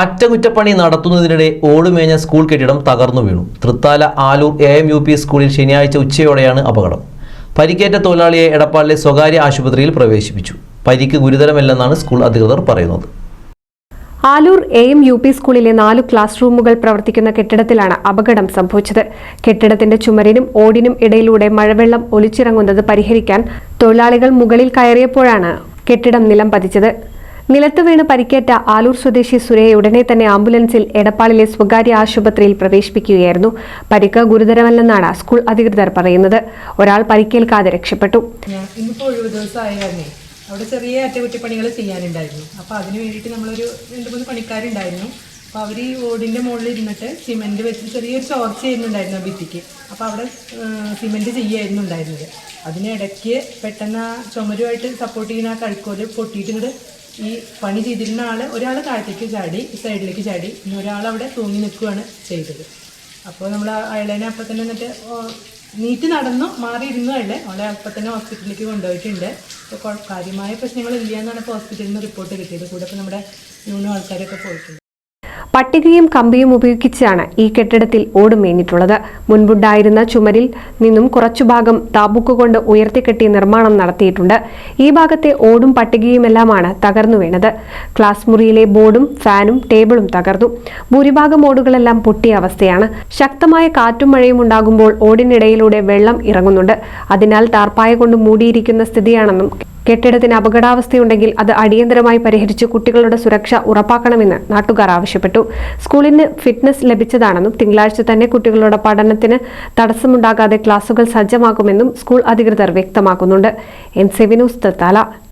അറ്റകുറ്റപ്പണി നടത്തുന്നതിനിടെ ഓടുമേഞ്ഞ സ്കൂൾ കെട്ടിടം തകർന്നു വീണു. Thrithala Aloor A M U P സ്കൂളിൽ ശനിയാഴ്ച ഉച്ചയോടെയാണ് അപകടം. പരിക്കേറ്റ തൊഴിലാളിയെ എടപ്പാളിലെ സ്വകാര്യ ആശുപത്രിയിൽ പ്രവേശിപ്പിച്ചു. പരിക്ക് ഗുരുതരമല്ലെന്നാണ് സ്കൂൾ അധികൃതർ പറയുന്നത്. Aloor A M U P സ്കൂളിലെ നാലു ക്ലാസ് റൂമുകൾ പ്രവർത്തിക്കുന്ന കെട്ടിടത്തിലാണ് അപകടം സംഭവിച്ചത്. കെട്ടിടത്തിന്റെ ചുമരിനും ഓടിനും ഇടയിലൂടെ മഴവെള്ളം ഒലിച്ചിറങ്ങുന്നത് പരിഹരിക്കാൻ തൊഴിലാളികൾ മുകളിൽ കയറിയപ്പോഴാണ് കെട്ടിടം നിലം പതിച്ചത്. നിലത്ത് വീണ് പരിക്കേറ്റ ആലൂർ സ്വദേശി സുരയെ ഉടനെ തന്നെ ആംബുലൻസിൽ എടപ്പാളിലെ സ്വകാര്യ ആശുപത്രിയിൽ പ്രവേശിപ്പിക്കുകയായിരുന്നു. പരിക്ക് ഗുരുതരമല്ലെന്നാണ് സ്കൂൾ അധികൃതർ പറയുന്നത്. ഒരാൾ പരിക്കേൽക്കാതെ രക്ഷപ്പെട്ടു. അവിടെ ചെറിയ അറ്റകുറ്റപ്പണികൾ ചെയ്യാനുണ്ടായിരുന്നു. അപ്പോൾ അതിന് വേണ്ടിയിട്ട് നമ്മളൊരു രണ്ട് മൂന്ന് പണിക്കാരുണ്ടായിരുന്നു. അപ്പോൾ അവർ ഈ ഓടിന്റെ മുകളിൽ ഇരുന്നിട്ട് സിമെന്റ് വെച്ച് ചെറിയൊരു ചോർച്ച ചെയ്യുന്നുണ്ടായിരുന്നു ഭിത്തിക്ക്. അപ്പോൾ അവിടെ സിമെന്റ് ചെയ്യായിരുന്നു ഉണ്ടായിരുന്നത്. അതിനിടയ്ക്ക് പെട്ടെന്ന് ആ ചുമരുമായിട്ട് സപ്പോർട്ട് ചെയ്യുന്ന ആ കഴുക്കോൽ പൊട്ടിയിട്ട് ഇങ്ങോട്ട് ഈ പണി ചെയ്തിരുന്ന ആൾ ഒരാൾ താഴത്തേക്ക് ചാടി സൈഡിലേക്ക് ചാടി. ഇനി ഒരാൾ അവിടെ തൂങ്ങി നിൽക്കുകയാണ് ചെയ്തത്. അപ്പോൾ നമ്മൾ അയാളേനെ അപ്പം തന്നെ എന്നിട്ട് നീറ്റ് നടന്നു മാറിയിരുന്നു അയാളെ. അവളെ അപ്പം തന്നെ ഹോസ്പിറ്റലിലേക്ക് കൊണ്ടുപോയിട്ടുണ്ട്. അപ്പോൾ കുഴ- കാര്യമായ പ്രശ്നങ്ങളില്ല എന്നാണ് ഇപ്പോൾ ഹോസ്പിറ്റലിൽ നിന്ന് റിപ്പോർട്ട് കിട്ടിയത്. കൂടെ ഇപ്പോൾ നമ്മുടെ ന്യൂനോ ആൾക്കാരൊക്കെ പോയിട്ടുണ്ട്. പട്ടികയും കമ്പിയും ഉപയോഗിച്ചാണ് ഈ കെട്ടിടത്തിൽ ഓടുമേഞ്ഞിട്ടുള്ളത് മുൻപുണ്ടായിരുന്ന ചുമരിൽ നിന്നും കുറച്ചു ഭാഗം താബുക്ക് കൊണ്ട് ഉയർത്തിക്കെട്ടി നിർമ്മാണം നടത്തിയിട്ടുണ്ട്. ഈ ഭാഗത്തെ ഓടും പട്ടികയുമെല്ലാമാണ് തകർന്നു വീണത്. ക്ലാസ് മുറിയിലെ ബോർഡും ഫാനും ടേബിളും തകർന്നു. ഭൂരിഭാഗം ഓടുകളെല്ലാം പൊട്ടിയ അവസ്ഥയാണ്. ശക്തമായ കാറ്റും മഴയും ഉണ്ടാകുമ്പോൾ ഓടിനിടയിലൂടെ വെള്ളം ഇറങ്ങുന്നുണ്ട്. അതിനാൽ ടാർപ്പായ കൊണ്ട് മൂടിയിരിക്കുന്ന സ്ഥിതിയാണെന്നും കെട്ടിടത്തിന് അപകടാവസ്ഥയുണ്ടെങ്കിൽ അത് അടിയന്തരമായി പരിഹരിച്ച് കുട്ടികളുടെ സുരക്ഷ ഉറപ്പാക്കണമെന്ന് നാട്ടുകാർ ആവശ്യപ്പെട്ടു. സ്കൂളിന് ഫിറ്റ്നസ് ലഭിച്ചതാണെന്നും തിങ്കളാഴ്ച തന്നെ കുട്ടികളുടെ പഠനത്തിന് തടസ്സമുണ്ടാകാതെ ക്ലാസുകൾ സജ്ജമാക്കുമെന്നും സ്കൂൾ അധികൃതർ വ്യക്തമാക്കുന്നുണ്ട്. എൻ സെവിനൂസ് തത്താല.